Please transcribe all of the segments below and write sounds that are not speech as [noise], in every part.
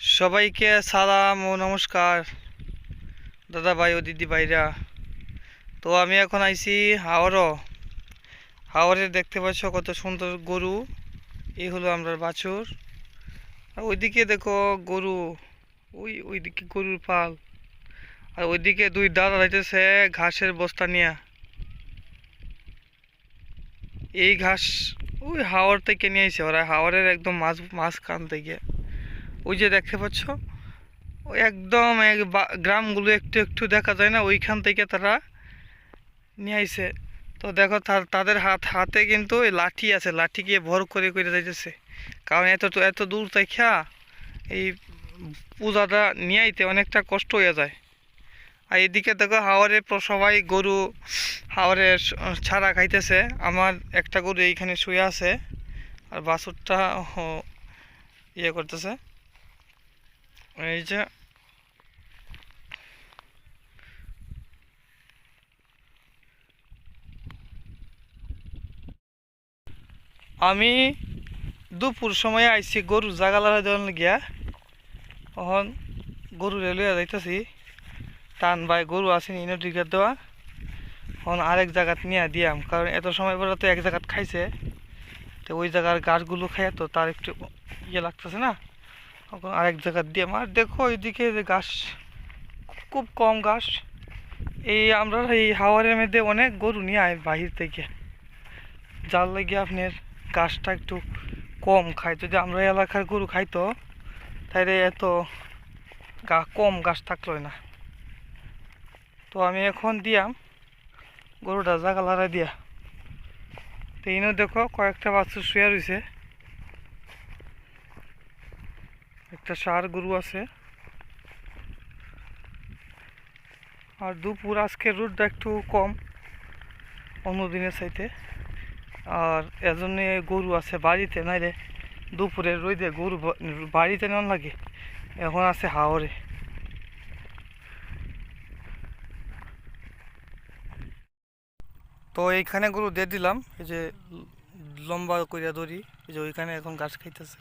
সবাইকে সালাম ও নমস্কার দাদা ভাই ও দিদি ভাইরা তো আমি এখন আইছি হাওড়ও হাওড়ে দেখতে পাচ্ছ কত সুন্দর গরু, এই হলো আমরা বাছুর। আর ওইদিকে দেখো গরু, ওই ওইদিকে গরুর পাল। আর ওইদিকে দুই দাদা যাইতেছে ঘাসের বস্তা নিয়ে। এই ঘাস ওই হাওড় থেকে নিয়ে ওরা, হাওড়ের একদম মাছ মাঝখান থেকে। ওই যে দেখতে পাচ্ছ? একদম এক গ্রামগুলো একটু একটু দেখা যায় না? ওইখান থেকে তারা নিয়ে আইছে। তো দেখো তাদের হাত হাতে কিন্তু ওই লাঠি আছে। লাঠি গিয়ে ভর করে করে যাইতেছে। কারণ এত এত দূর থেকে এই পূজাটা নিয়ে আইতে অনেকটা কষ্ট হয়ে যায়। আর এদিকে দেখো হাওয়ারে সবাই গরু হাওয়ারে ছাড়া খাইতেছে। আমার একটা গরু এইখানে শুয়ে আছে। আর বাছুরটা ইয়ে করতেছে। এই যে। আমি দুপুর সময় আইছি গরু জাগালারা দেওয়ার গিয়া তখন গরু রেলুয়া যাইতেছি। টান ভাই গরু আসেনি ইনো টিকার দেওয়া। এখন আরেক জায়গাত নিয়ে দিয়াম, কারণ এত সময় পরে তো এক জায়গাত খাইছে। তো ওই জায়গার গাছগুলো খাইয়া তো তার একটু ইয়ে লাগতেছে না। তখন আরেক জায়গার দিয়াম আর দেখো যে ঘাস, খুব কম ঘাস। এই আমরা এই হাওয়ারের মধ্যে অনেক গরু নিয়ে আয় বাহির থেকে। যার লাগে আপনার ঘাসটা একটু কম খায়। যদি আমরা এলাকার গরু খাইতো তাহলে এত গা, কম ঘাস থাকল না। তো আমি এখন দিয়াম গরুটা জাগা লড়াই দিয়া। তো ইনো দেখো কয়েকটা বাছুর শুয়ে রয়েছে একটা সার গরু আছে। আর দুপুর আজকের রোদটা একটু কম অন্য দিনের চাইতে। আর এজন্যে গরু আছে বাড়িতে, নাইলে দুপুরে রোদে গরু বাড়িতে নন লাগে, এখন আছে হাওরে। তো এইখানে গরু দিয়ে দিলাম, এই যে লম্বা করিয়া দড়ি এই যে ওইখানে এখন ঘাস খাইতেছে।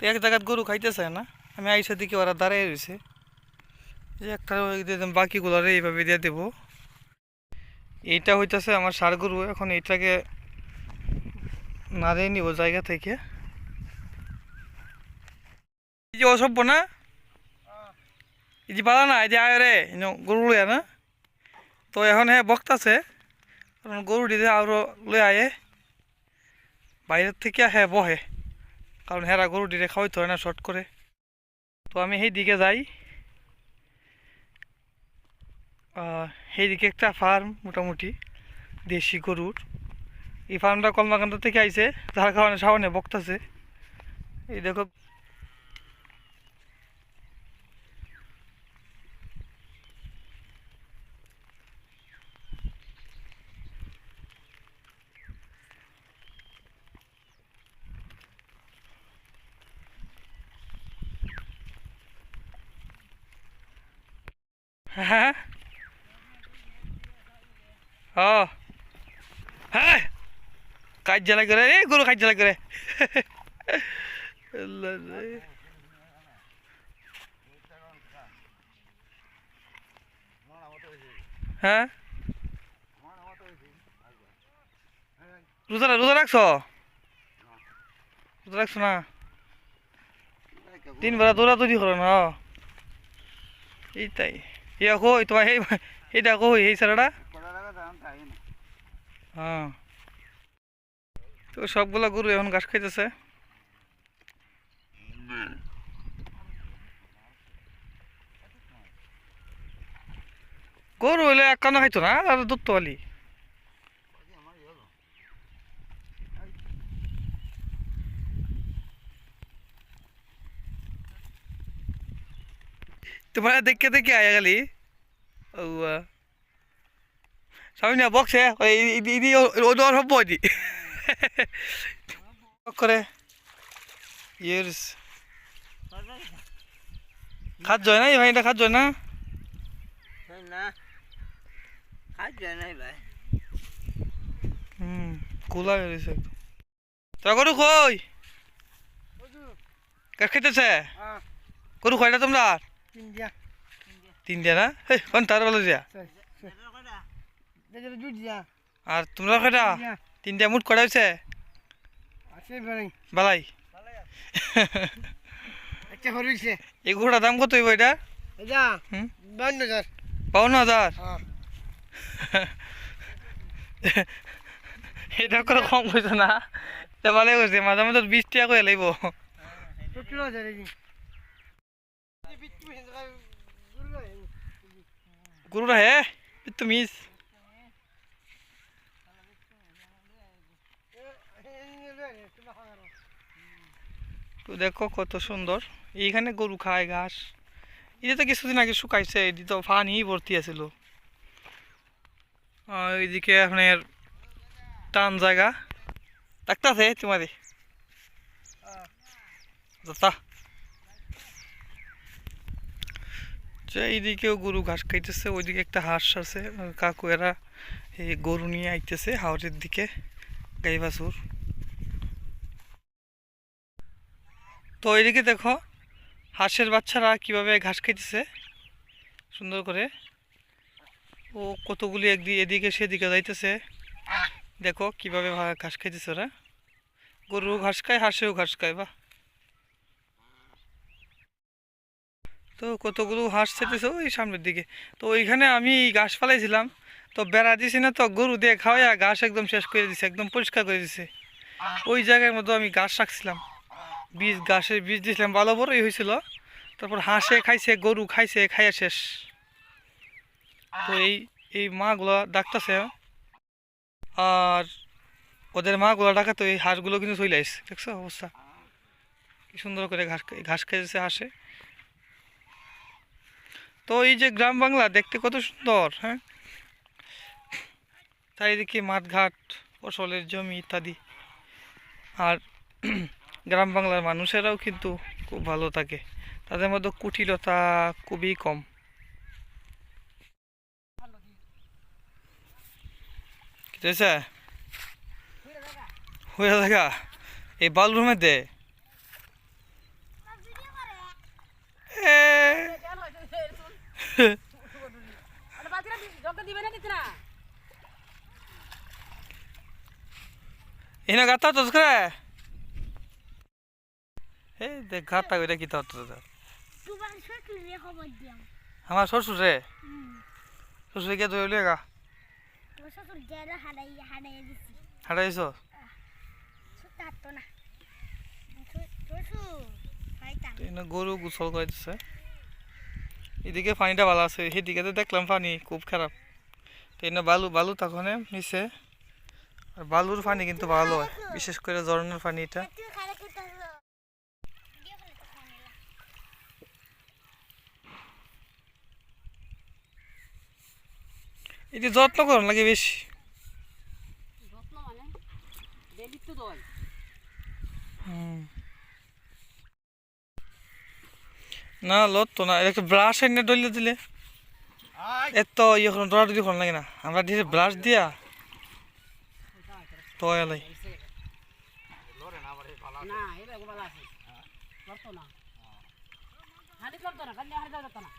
তো এক জায়গায় গরু খাইতেছে না, আমি আইসা দিকে ওরা দাঁড়িয়ে রয়েছে। যে একটা দিয়ে এইভাবে দিয়ে দেবো। এইটা হইতেছে আমার সার গরু, এখন এইটাকে নাড়িয়ে নিব জায়গা থেকে। এই যে অসভ্য না? এই যে পালা না, এই যে আয় রে গরু লইয়া না? তো এখন হ্যাঁ বক্তাছে, কারণ গরু দিতে আরও লই আয়ে। বাইরের থেকে হ্যাঁ বহে। কারণ হেরা গরু ডিরে খাওয়াইতে হয় না শর্ট করে। তো আমি সেই দিকে যাই। সেই সেইদিকে একটা ফার্ম মোটামুটি, দেশি গরুর। এই ফার্মটা কলমাকান্ত থেকে আইছে, যার কারণে সাবানে বক্তাছে। এই দেখো হ্যাঁ? ও। হ্যাঁ? কাজ জ্বালা করে। রে গরু কাজ জ্বালা করে। হ্যাঁ? রোজা রোজা রাখছো? রোজা রাখছো না? তিন বেলা দৌড়াদৌড়ি করো না। এইটাই কই তোমার এই এইটা কই এই সারাটা হ্যাঁ তো সবগুলা গরু এখন ঘাস খাইতেছে গরু হইলে এক কানা খাইতো না আর দুধ তো আলি তোমার দেখে দেখে আয়া গেলি? সামনে না বক্সে ওই ইদি ওদর হব ইদি করে। ইয়েস। খাত যায় না এই ভাইটা? খাত যায় না? যায় ভাই। হুম কোলা গেছে তো গরু কই? কাজ খাইতেছে হ্যাঁ। গরু কয়টা তোমরা? তিনটা। না? কোন তার বলো দিয়া? আর তোমরা কয়টা? দিয়া তিনটা মুট কয়টা হয়েছে বালাই। এই গরুটার দাম কত হইব এটা? বান্ন হাজার। বাউন্ন হাজার? হ্যাঁ। এটা করে কম কইছো না? এটা ভালো করছে মাঝে মাঝে বিশ টাকা করে লাগব এই গরুটা হে? তো মিস। তো দেখো কত সুন্দর। এইখানে গরু খায় ঘাস। এটা তো কিছুদিন আগে শুকাইছে, এটি তো পানি ভর্তি আছিল। এইদিকে আপনার টান জায়গা। দেখতেছে তোমারে যা যে এইদিকেও গরু ঘাস খাইতেছে, ওইদিকে একটা হাঁস আছে। কাকু এরা এই গরু নিয়ে আইতেছে হাওড়ের দিকে গাই বাছুর তো এইদিকে দেখো, হাঁসের বাচ্চারা কীভাবে ঘাস খাইতেছে, সুন্দর করে। ও কতগুলি একদিকে এদিকে সেদিকে যাইতেছে। দেখো কীভাবে ঘাস খাইতেছে ওরা। গরু ঘাস খায়, হাঁসেও ঘাস খায় বা তো কতগুলো হাঁস ছেটেছে ওই সামনের দিকে। তো ওইখানে আমি ঘাস ফালাইছিলাম। তো বেড়া দিছি না তো গরু দিয়ে খাওয়াইয়া ঘাস একদম শেষ করে দিছে, একদম পরিষ্কার করে দিছে। ওই জায়গার মধ্যে আমি ঘাস রাখছিলাম। বীজ, ঘাসের বীজ দিয়েছিলাম ভালো বড়ই হয়েছিল। তারপর হাঁসে খাইছে, গরু খাইছে, খাইয়া শেষ। তো এই এই মাগুলো ডাকতেছে। আর ওদের মাগুলো ডাকাতে এই হাঁসগুলো কিন্তু চলে আসছে দেখছ অবস্থা। কি সুন্দর করে ঘাস ঘাস খাইছে হাঁসে। তো এই যে গ্রাম বাংলা, দেখতে কত সুন্দর হ্যাঁ? চারিদিকে মাঠঘাট, ফসলের জমি ইত্যাদি। আর [clears throat] গ্রাম বাংলার মানুষেরাও কিন্তু খুব ভালো থাকে। তাদের মধ্যে কুটিলতা খুবই কম। হয়ে দেখা এই বালুর মধ্যে এ এনে গাতা তো করে এ দেখ গাতা কইরা কি তত তোমার শ্বশুরে খবর দিয়াম আমার শ্বশুর রে শ্বশুর কে ধরে লিয়ে গা তোমার শ্বশুর জেলে হারাই হারাই দিছি হারাইছো সুতার তো না। শ্বশুর- শ্বশুর তো এনে গরু গোসল দিচ্ছে এদিকে পানিটা ভালো আছে সেদিকে তো দেখলাম পানি খুব খারাপ। তো এনে বালু বালু তখন নিচে আর বালুর পানি কিন্তু ভালো হয় বিশেষ করে ঝর্ণার পানি এটা এটি যত্ন করুন লাগে বেশি? যত্ন মানে হুম। না লত তো না। এটাকে ব্রাশ এনে ডলে দিলে। এত ইয়ে করুন ডরা ডরি করুন লাগে না? আমরা দিয়ে ব্রাশ দিয়া তো এলাই না এটা ভালো আছে। চলতো না। হাড়ি চলতো না কান্দি হাড়ি না না।